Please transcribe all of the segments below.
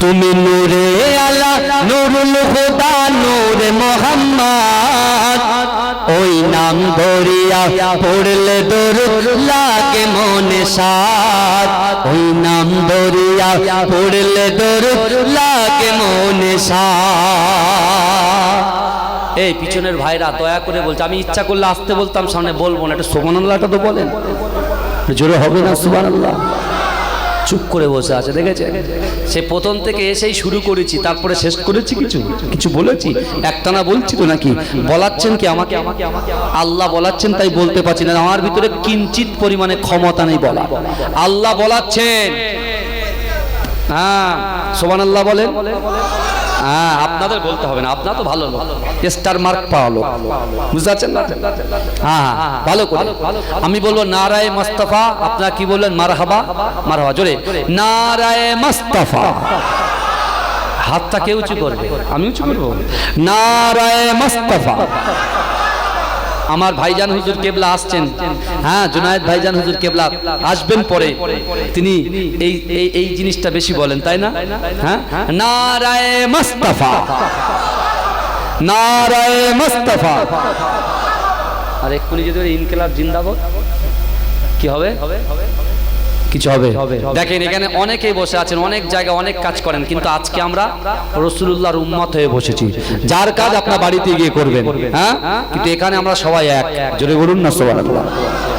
তুমি নূরে আলা নুরুল হুদা নূরে মোহাম্মদ। ওই নাম ধরিয়া পড়লে দরুদ লাগে মনে সাত ওই নাম ধরিয়া পড়লে দরুদ লাগে মনে সাত এই পিছনের ভাইরা দয়া করে বলছে আমি ইচ্ছা করলে আসতে বলতাম সামনে বলব না এটা সোমানাল্লাহটা তো বলেন। জোরে হবে না সুবহানাল্লাহ। চুপ করে বসে আছে, দেখেছে? সে প্রথম থেকে এসেই শুরু করেছি, তারপরে শেষ করেছি কিছু? কিছু বলেছি? একটানা বলছি তো নাকি? বলাচ্ছেন কি আমাকে? আমাকে আল্লাহ বলাচ্ছেন, তাই বলতে পারছি না। আমার ভিতরে কিঞ্চিত পরিমাণে ক্ষমতা নেই বলা আল্লাহ বলাচ্ছেন। হ্যাঁ সোমান আল্লাহ বলেন। হ্যাঁ আপনাদের বলতে হবে না আপনার তো ভালো লোক। স্টার মার্ক পাওয়ালো বুঝতে পারছেন না? হ্যাঁ হ্যাঁ ভালো করে। আমি বলব নারায় মাস্তাফা আপনারা কি বললেন মারহাবা? মারহাবা জোরে। নারায় মাস্তাফা। হাতটা কে উঁচু করবে? আমি উঁচু করব? নারায় মাস্তাফা। আমার ভাইজান হুজুর কেবলা আসছেন। হ্যাঁ জুনায়েদ ভাইজান হুজুর কেবলা আসবেন পরে। তিনি এই এই জিনিসটা বেশি বলেন, তাই না? হ্যাঁ? নারায় মুস্তাফা। নারায় মুস্তাফা। আর এক্ষুনি যদি ইনকিলাব জিন্দাবাদ, কি হবে? কিছু হবে। দেখেন, এখানে অনেকেই বসে আছেন, অনেক জায়গায় অনেক কাজ করেন, কিন্তু আজকে আমরা রসুল্লাহর উম্মত হয়ে বসেছি। যার কাজ আপনার বাড়িতে গিয়ে করবেন হ্যাঁ? কিন্তু এখানে আমরা সবাই এক। জোরে বলুন না সবার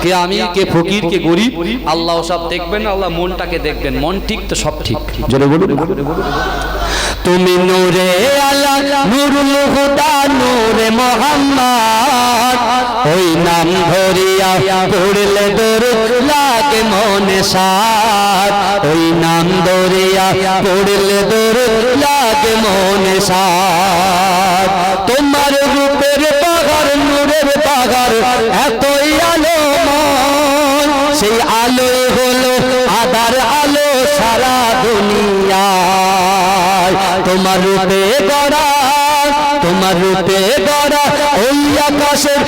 কে আমি, কে ফকির, কে গরিব, আল্লাহ সব দেখবেন, আল্লাহ মনটাকে দেখবেন, মন ঠিক তো সব ঠিক। জোরে বলুন তুমি নূরে আলা নুরুল হুদা, নূরে মোহাম্মদ, ওই নাম ধরিয়া পড়লে দরুদ লাগে মনে সাত ওই নাম ধরিয়া পড়লে দরুদ লাগে মনে সাত তোমার রূপের পাগার নূরের পাগার এতই আলোময়। সেই আলোয় হলো আদার আলো সারা দুনিয়ায়। তোমার রূপে গড়া, তোমার রূপে গড়া, ওই আকাশের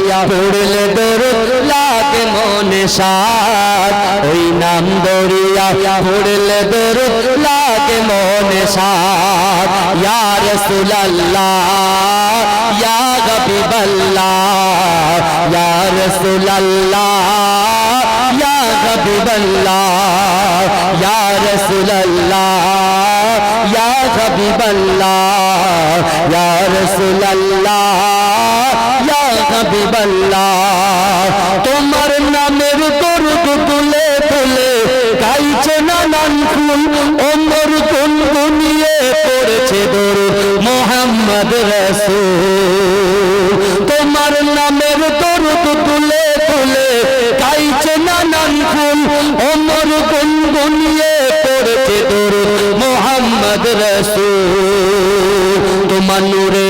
ধরিয়া পড়লে দরুদ লাগে মনে সাত ওই নাম ধরিয়া পড়লে দরুদ লাগে মনে সাত ইয়া রাসূলুল্লাহ, ইয়া হাবিবাল্লাহ, ইয়া রাসূলুল্লাহ, ইয়া হাবিবাল্লাহ, ইয়া রাসূলুল্লাহ, ইয়া হাবিবাল্লাহ, ইয়া রাসূলুল্লাহ। হাবিবাল্লাহ, তোমার নামের দরুদ তুলে তুলে গাইছে নানান ফুল ওমর কোন দুনিয়ে পড়েছে মোহাম্মদ রাসূল। তোমার নামের তুলে তুলে গাইছে নানান ফুল ওমর কোন দুনিয়ে পড়েছে মোহাম্মদ তোমার নূরের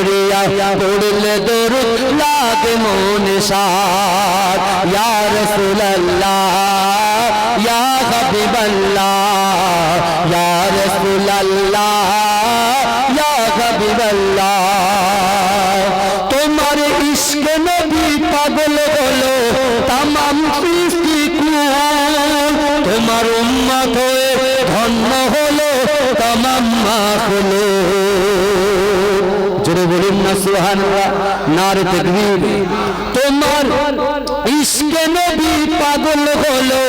পড়লে দরুদ লাগে মনে সাত ইয়া রাসূলুল্লাহ, ইয়া হাবিবাল্লাহ, ইয়া রাসূলুল্লাহ, ইয়া হাবিবাল্লাহ। তোমার ইশক নবী পাগল হলো তামাম সৃষ্টি কুল। তোমার উম্মত হয়ে ধন্য হলো, তামাম মাখলো জোরে বলুন না সুবহানাল্লাহ, নারে তাকবীর। তোমার ইশক নবী পাগল হলো,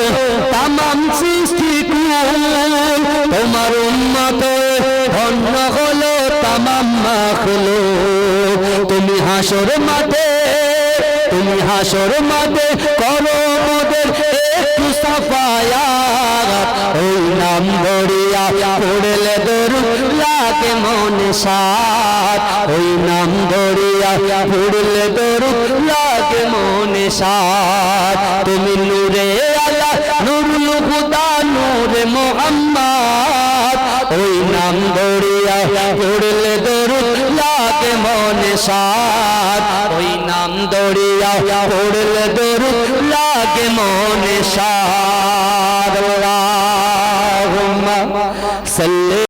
তামাম সৃষ্টি তোমার উম্মত হয়ে ধন্য হলো, তামাম মাখলো তুমি হাসর মাঠে, তুমি হাসর মাঠে করো জীবনের একটু সাফায়াত ওই পড়লে দরুদ লাগে মনে সাত। ওই নাম গড়িয়া পড়লে দরুদ লাগে মনে সাত। তুমি নূরে আলা নুরুল হুদা, নূরে মোহাম্মদ। ওই নাম গড়িয়া পড়লে দরুদ লাগে মনে সাত। নাম দরিয়া পড়লে দরুদ লাগে মনে সাত